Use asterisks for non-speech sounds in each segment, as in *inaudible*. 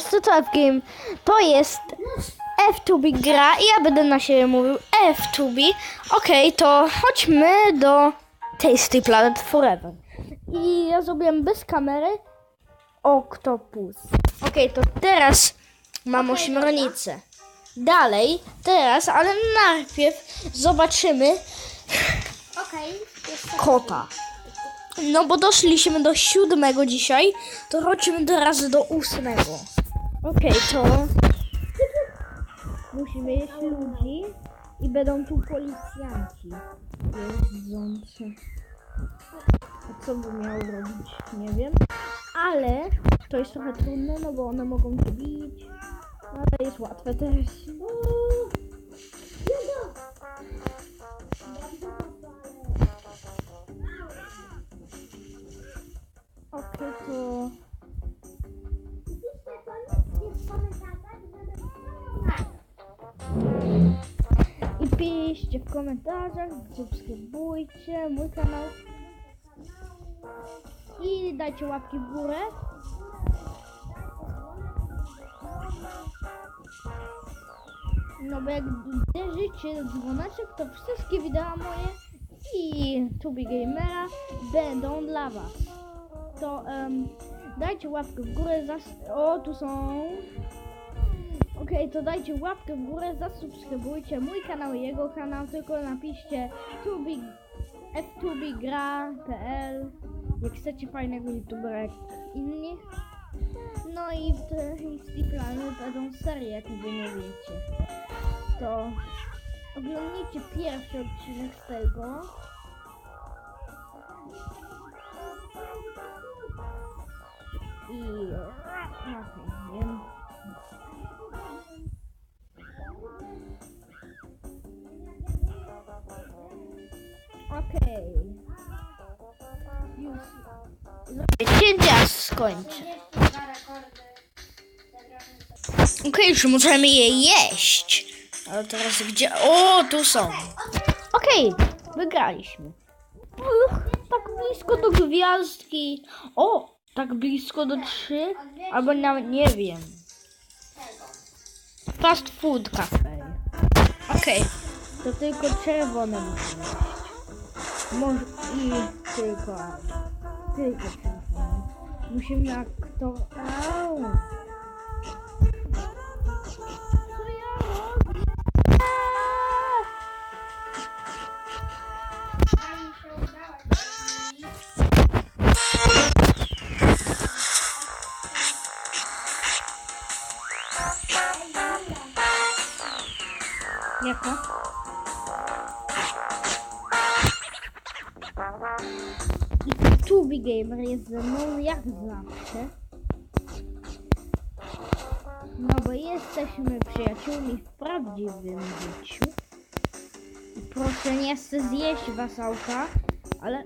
wszyscy, to F-Game. To jest F2B gra i ja będę na siebie mówił F2B. Okej, to chodźmy do Tasty Planet Forever. I ja zrobiłem bez kamery Octopus. Okej, to teraz mam ośmiornicę. Dalej, teraz, ale najpierw zobaczymy Okej. kota. No bo doszliśmy do siódmego dzisiaj, to chodźmy teraz do ósmego. Okej, to *laughs* musimy jeść ludzi i będą tu policjanci jeżdżący. A co by miał robić? Nie wiem. Ale to jest trochę trudne, no bo one mogą cię bić. Ale jest łatwe też. Okej, to... piszcie w komentarzach, subskrybujcie mój kanał. I dajcie łapki w górę. No bo jak uderzycie dzwoneczek, to wszystkie wideo moje i Tubi Gamera będą dla was. To em, dajcie łapkę w górę, zas- o tu są Okej, to dajcie łapkę w górę, zasubskrybujcie mój kanał i jego kanał, tylko napiszcie tubi, f2bgra.pl jak chcecie fajnego youtubera jak inni. No i w tej plany będą serie, jak wy nie wiecie. To oglądnijcie pierwszy odcinek z tego. I... Okej. Już. Siedział skończę. Okej, już możemy je jeść. Ale teraz gdzie? O, tu są. Okej, wygraliśmy. Uch, tak blisko do gwiazdki. O, tak blisko do trzy. Albo nawet nie wiem. Fast food cafe. Okej, to tylko czerwone jeść. Może i tylko, tylko czerwone. Musimy jak to... Au! Jesteśmy przyjaciółmi w prawdziwym życiu. I Proszę nie chcę zjeść wasałka, ale...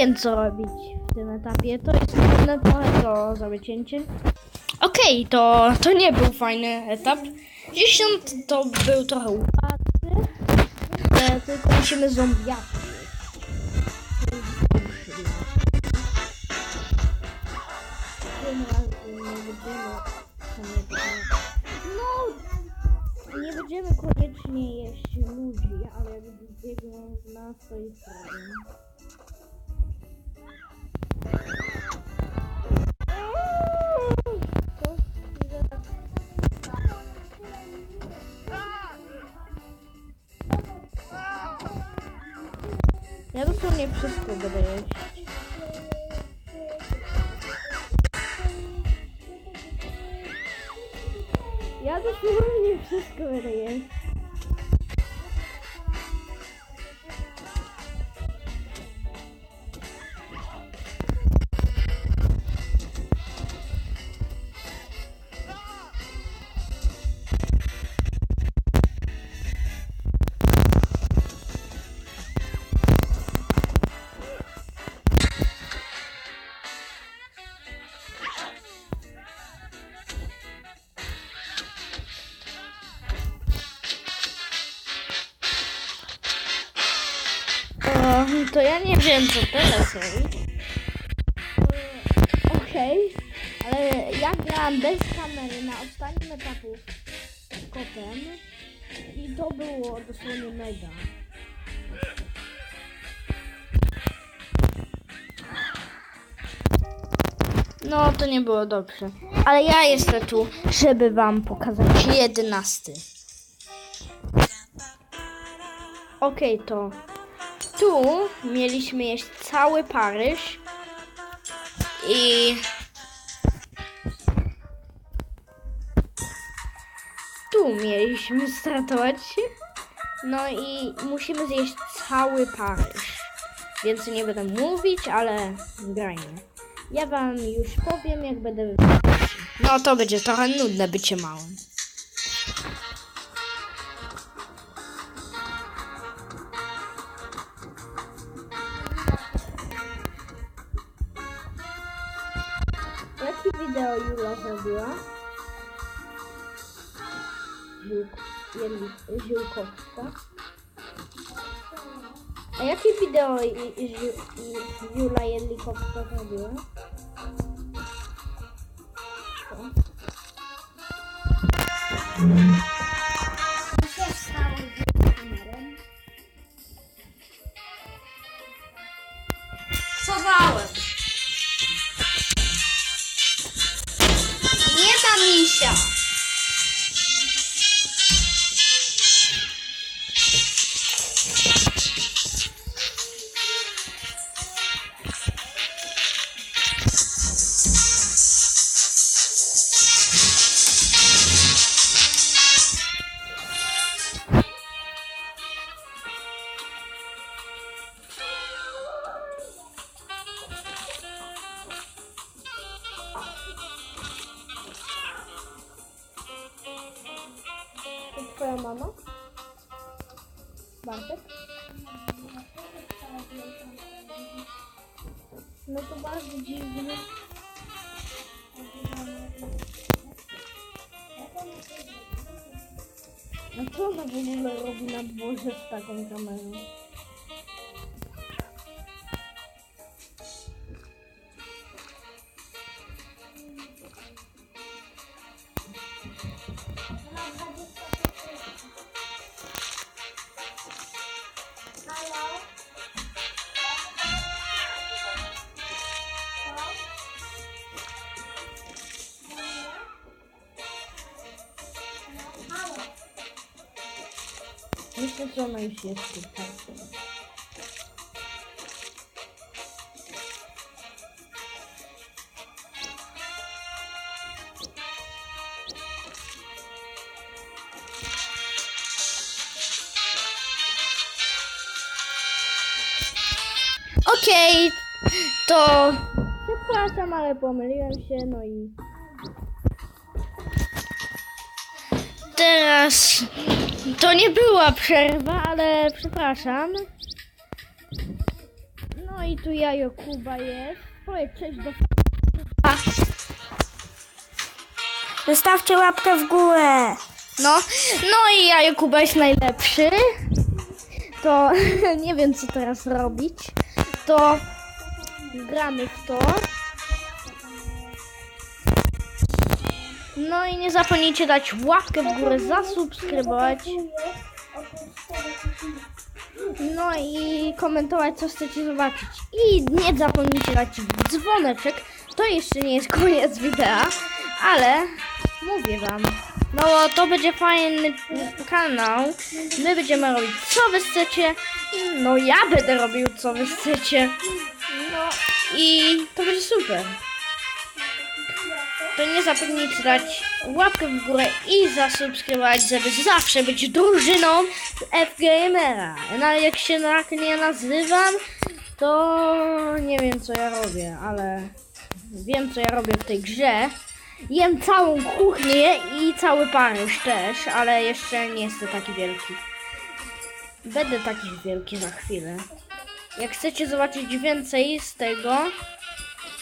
wiem co robić w tym etapie. To jest trudne trochę to zrobię cięcie. Okej, to, to nie był fajny etap. 10 to był trochę łatwy. E, tylko musimy zombiaki. Tym nie będziemy koniecznie... No! Nie będziemy koniecznie jeść ludzi, ale biegną z nas, to jest problem. Nawet good wszystko wydaje. To ja nie wiem co teraz robić. Okej, ale ja grałam bez kamery na ostatnim etapu z kotem i to było dosłownie mega. No, to nie było dobrze. Ale ja jestem tu, żeby wam pokazać jedenasty. Okej, to tu mieliśmy jeść cały Paryż i tu mieliśmy startować. No i musimy zjeść cały Paryż. Więc nie będę mówić, ale grajmy. Ja wam już powiem, jak będę. No to będzie trochę nudne bycie małym. Jakie wideo Jula zrobiła? Ziół- Ziółkowska. A jakie wideo i- i- Ziu- i- Jula Yeah. Twoja mama? Bartek? No to bardzo dziwne. A co ona w ogóle robi na dworze z taką kamerą? Że ona już jest tutaj. Okej, to przepraszam, ale pomyliłem się, no i teraz to nie była przerwa, ale przepraszam. No i tu Jajo Kuba jest. Powiedz cześć do Zostawcie łapkę w górę. No, no i Jajo Kuba jest najlepszy. To *laughs* nie wiem co teraz robić. To gramy w to. No i nie zapomnijcie dać łapkę w górę, zasubskrybować. No i komentować, co chcecie zobaczyć. I nie zapomnijcie dać dzwoneczek. To jeszcze nie jest koniec wideo, ale mówię wam. No to będzie fajny kanał. My będziemy robić co wy chcecie. No ja będę robił co wy chcecie. No i to będzie super. To nie zapomnijcie dać łapkę w górę i zasubskrybować, żeby zawsze być drużyną FGMera. No ale jak się tak nie nazywam, to nie wiem co ja robię, ale wiem co ja robię w tej grze. Jem całą kuchnię i cały Paryż też, ale jeszcze nie jestem taki wielki. Będę taki wielki za chwilę. Jak chcecie zobaczyć więcej z tego,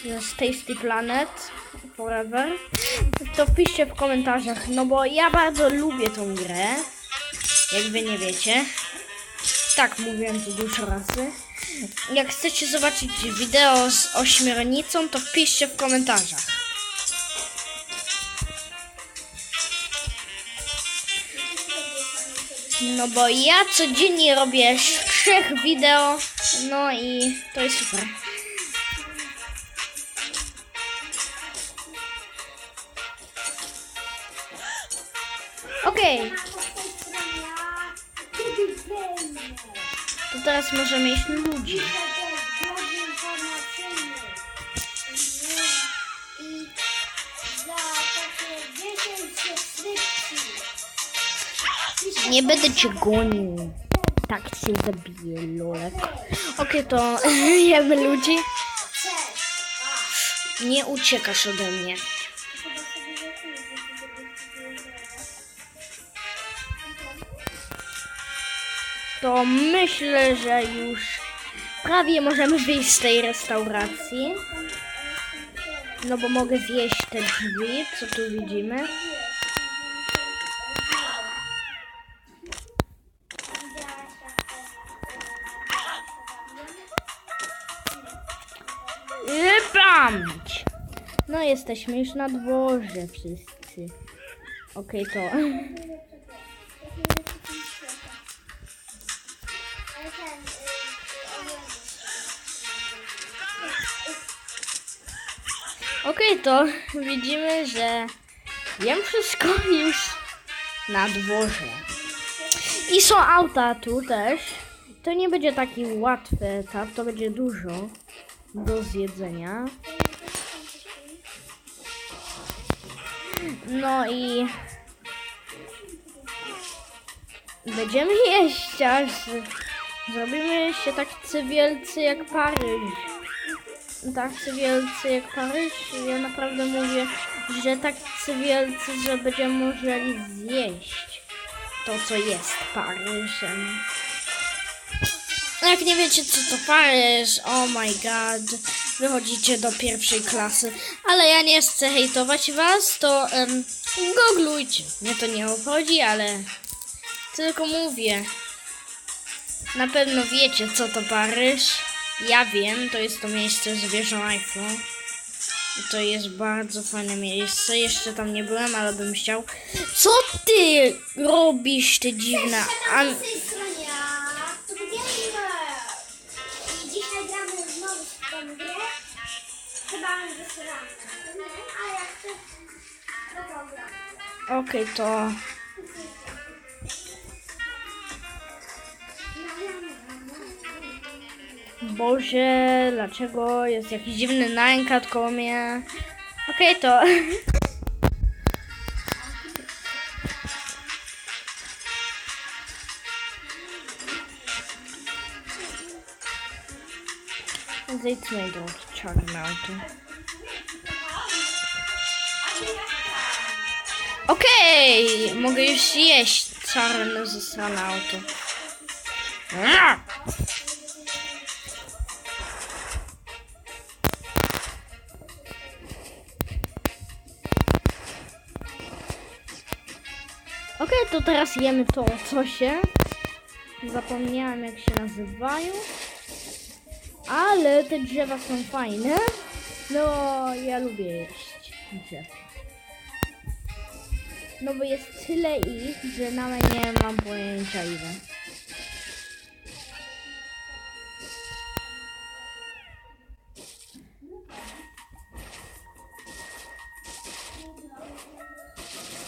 z Tasty Planet Forever, to piszcie w komentarzach, no bo ja bardzo lubię tą grę, jak wy nie wiecie. Tak mówiłem to dużo razy. Jak chcecie zobaczyć wideo z ośmiornicą, to wpiszcie w komentarzach. No bo ja codziennie robię trzech wideo, no i to jest super. Okej, to teraz możemy iść ludzi. Nie będę cię gonił. Tak cię zabiję, lolek. Okej, to *laughs* jemy ludzi. Nie uciekasz ode mnie. To myślę, że już prawie możemy wyjść z tej restauracji. No bo mogę zjeść te drzwi, co tu widzimy. Jesteśmy już na dworze wszyscy. Okej, to... Okej, to widzimy, że jem wszystko już na dworze. I są auta tu też. To nie będzie taki łatwy etap, to będzie dużo do zjedzenia. No i będziemy jeść aż zrobimy się tak wielcy jak Paryż. Tak wielcy jak Paryż. Ja naprawdę mówię, że tak wielcy, że będziemy musieli zjeść to, co jest Paryżem. Jak nie wiecie, co to Paryż, oh my god, wychodzicie do pierwszej klasy. Ale ja nie chcę hejtować was, to um, googlujcie. Mnie to nie obchodzi, ale tylko mówię. Na pewno wiecie, co to Paryż. Ja wiem, to jest to miejsce z wieżą Eiffel. I to jest bardzo fajne miejsce. Jeszcze tam nie byłem, ale bym chciał. Co ty robisz, ty dziwna? An- Okej, to. Boże, dlaczego jest jakiś dziwny nękat koło mnie? Okej, to. Zejdźmy do czarnej auto. Okej, mogę już jeść czarne zasrane auto. Okej, to teraz jemy to się. Zapomniałam jak się nazywają. Ale te drzewa są fajne. No, ja lubię jeść drzew. No bo jest tyle ich, że nawet nie mam pojęcia ile.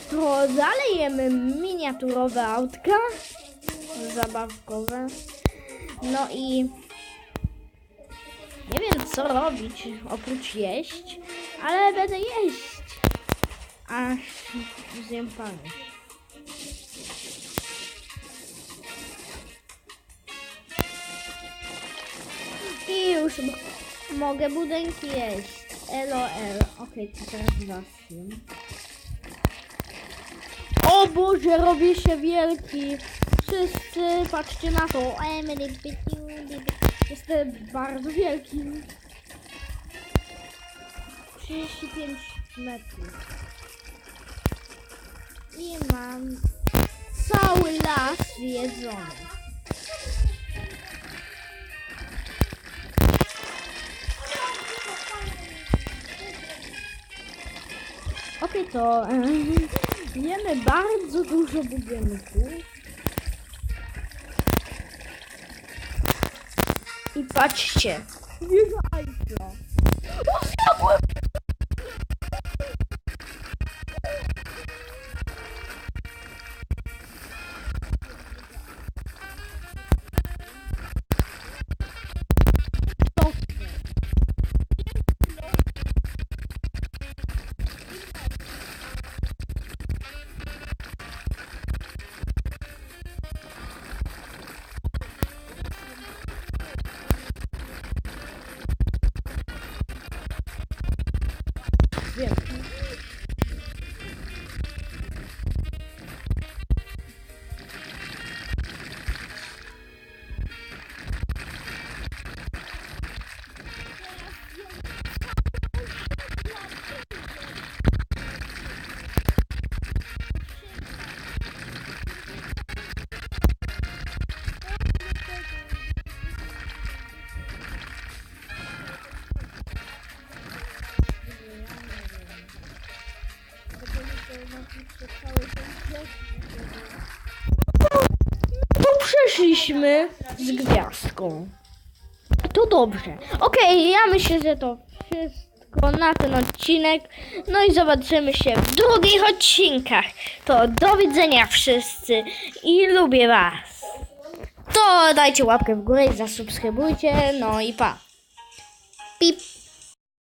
To dalej jemy miniaturowe autka zabawkowe. No i nie wiem co robić oprócz jeść, ale będę jeść. Aż zjem panu. I już mogę budynki jeść. LOL. Okej, to teraz jem. O Boże, robię się wielki. Wszyscy patrzcie na to. Jestem bardzo wielki. 35 metrów drzwi mam cały las zjedzony. Okej, okay, to e, jemy bardzo dużo budynków. I patrzcie. Nie zajdę. O, zjadłem! Wiem. To przeszliśmy z gwiazdką. To dobrze. Okej, ja myślę, że to wszystko na ten odcinek. No i zobaczymy się w drugich odcinkach. To do widzenia wszyscy i lubię was. To dajcie łapkę w górę i zasubskrybujcie. No i pa. Pip.